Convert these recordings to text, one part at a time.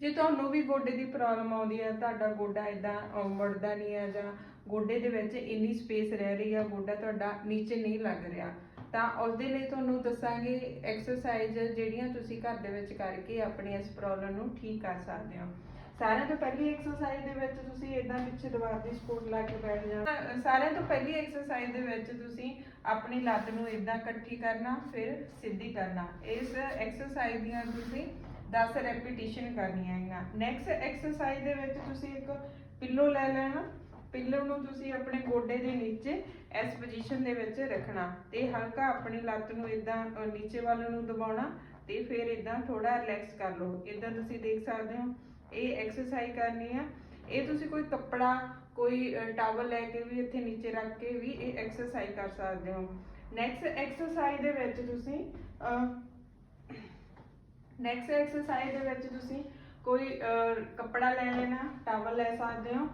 ਜੇ ਤੁਹਾਨੂੰ ਵੀ ਗੋਡੇ ਦੀ ਪ੍ਰੋਬਲਮ ਆਉਂਦੀ ਹੈ, ਤੁਹਾਡਾ ਗੋਡਾ ਇਦਾਂ ਮੁੜਦਾ ਨਹੀਂ ਹੈ ਜਾਂ ਗੋਡੇ ਦੇ ਵਿੱਚ ਇੰਨੀ ਸਪੇਸ ਰਹਿ ਰਹੀ ਹੈ, ਗੋਡਾ ਤੁਹਾਡਾ ਨੀਚੇ ਨਹੀਂ ਲੱਗ ਰਿਹਾ, ਤਾਂ ਉਸ ਦੇ ਲਈ ਤੁਹਾਨੂੰ ਦੱਸਾਂਗੇ ਐਕਸਰਸਾਈਜ਼ ਜਿਹੜੀਆਂ ਤੁਸੀਂ ਘਰ ਦੇ ਵਿੱਚ ਕਰਕੇ ਆਪਣੀ ਇਸ ਪ੍ਰੋਬਲਮ ਨੂੰ ਠੀਕ ਕਰ ਸਕਦੇ ਹੋ। ਸਾਰਿਆਂ ਤੋਂ ਪਹਿਲੀ ਐਕਸਰਸਾਈਜ਼ ਦੇ ਵਿੱਚ ਤੁਸੀਂ ਇਦਾਂ ਪਿੱਛੇ ਦੀਵਾਰ ਦੀ ਸਪੋਰਟ ਲਾ ਕੇ ਬੈਠ ਜਾਣਾ ਸਾਰਿਆਂ ਤੋਂ ਪਹਿਲੀ ਐਕਸਰਸਾਈਜ਼ ਦੇ ਵਿੱਚ ਤੁਸੀਂ ਆਪਣੀ ਲੱਤ ਨੂੰ ਇਦਾਂ ਇਕੱਠੀ ਕਰਨਾ, ਫਿਰ ਸਿੱਧੀ ਕਰਨਾ। ਇਸ ਐਕਸਰਸਾਈਜ਼ ਦੀਆਂ ਤੁਸੀਂ 10 ਰੈਪੀਟੀਸ਼ਨ ਕਰਨੀਆਂ ਹੈਗੀਆਂ। ਨੈਕਸਟ ਐਕਸਰਸਾਈਜ਼ ਦੇ ਵਿੱਚ ਤੁਸੀਂ ਇੱਕ ਪਿੱਲੋ ਲੈ ਲੈਣਾ। ਪਿੱਲੋ ਨੂੰ ਤੁਸੀਂ ਆਪਣੇ ਗੋਡੇ ਦੇ ਨੀਚੇ ਇਸ ਪੋਜੀਸ਼ਨ ਦੇ ਵਿੱਚ ਰੱਖਣਾ ਤੇ ਹਲਕਾ ਆਪਣੀ ਲੱਤ ਨੂੰ ਇਦਾਂ ਨੀਚੇ ਵੱਲ ਨੂੰ ਦਬਾਉਣਾ ਤੇ ਫਿਰ ਇਦਾਂ ਥੋੜਾ ਰਿਲੈਕਸ ਕਰ ਲਓ। ਇਦਾਂ ਤੁਸੀਂ ਦੇਖ ਸਕਦੇ ਹੋ। ਇਹ ਐਕਸਰਸਾਈਜ਼ ਕਰਨੀ ਆ। ਇਹ ਤੁਸੀਂ ਕੋਈ ਕੱਪੜਾ, ਕੋਈ ਟਾਵਲ ਲੈ ਕੇ ਵੀ ਇੱਥੇ ਨੀਚੇ ਰੱਖ ਕੇ ਵੀ ਇਹ ਐਕਸਰਸਾਈਜ਼ ਕਰ ਸਕਦੇ ਹੋ। ਨੈਕਸਟ ਐਕਸਰਸਾਈਜ਼ ਦੇ ਵਿੱਚ ਤੁਸੀਂ ਨੈਕਸਟ ਐਕਸਰਸਾਈਜ਼ ਦੇ ਵਿੱਚ ਤੁਸੀਂ ਕੋਈ ਕੱਪੜਾ ਲੈ ਲੈਣਾ ਟਾਵਲ ਲੈ ਸਕਦੇ ਹੋ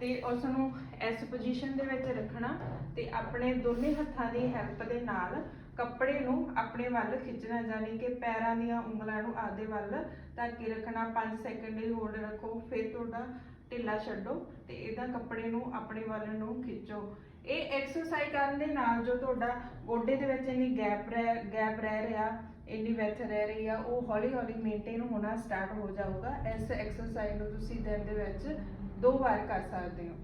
ਤੇ ਉਸ ਨੂੰ ਇਸ ਪੋਜੀਸ਼ਨ ਦੇ ਵਿੱਚ ਰੱਖਣਾ ਤੇ ਆਪਣੇ ਦੋਨੇ ਹੱਥਾਂ ਦੀ ਹੈਲਪ ਦੇ ਨਾਲ ਕੱਪੜੇ ਨੂੰ ਆਪਣੇ ਵੱਲ ਖਿੱਚਣਾ ਜਾਨੀ ਕਿ ਪੈਰਾਂ ਦੀਆਂ ਉਂਗਲਾਂ ਨੂੰ ਆਦੇ ਵੱਲ ਧੱਕ ਕੇ ਰੱਖਣਾ। 5 ਸੈਕਿੰਡ ਲਈ ਹੋਲਡ ਰੱਖੋ, ਫਿਰ ਤੁਹਾਡਾ ਢਿੱਲਾ ਛੱਡੋ ਤੇ ਇਹਦਾ ਕੱਪੜੇ ਨੂੰ ਆਪਣੇ ਵੱਲ ਨੂੰ ਖਿੱਚੋ। ਇਹ ਐਕਸਰਸਾਈਜ਼ ਕਰਨ ਦੇ ਨਾਲ ਜੋ ਤੁਹਾਡਾ ਗੋਡੇ ਦੇ ਵਿੱਚ ਇੰਨੀ ਗੈਪ ਰਹਿ ਗੈਪ ਰਹਿ ਰਿਹਾ, ਇੰਨੀ ਵੈਥ ਰਹਿ ਰਹੀ ਆ, ਉਹ ਹੌਲੀ ਹੌਲੀ ਮੇਨਟੇਨ ਹੋਣਾ ਸਟਾਰਟ ਹੋ ਜਾਊਗਾ। ਇਸ ਐਕਸਰਸਾਈਜ਼ ਨੂੰ ਤੁਸੀਂ ਦਿਨ ਦੇ ਵਿੱਚ ਦੋ ਵਾਰ ਕਰ ਸਕਦੇ ਹੋ।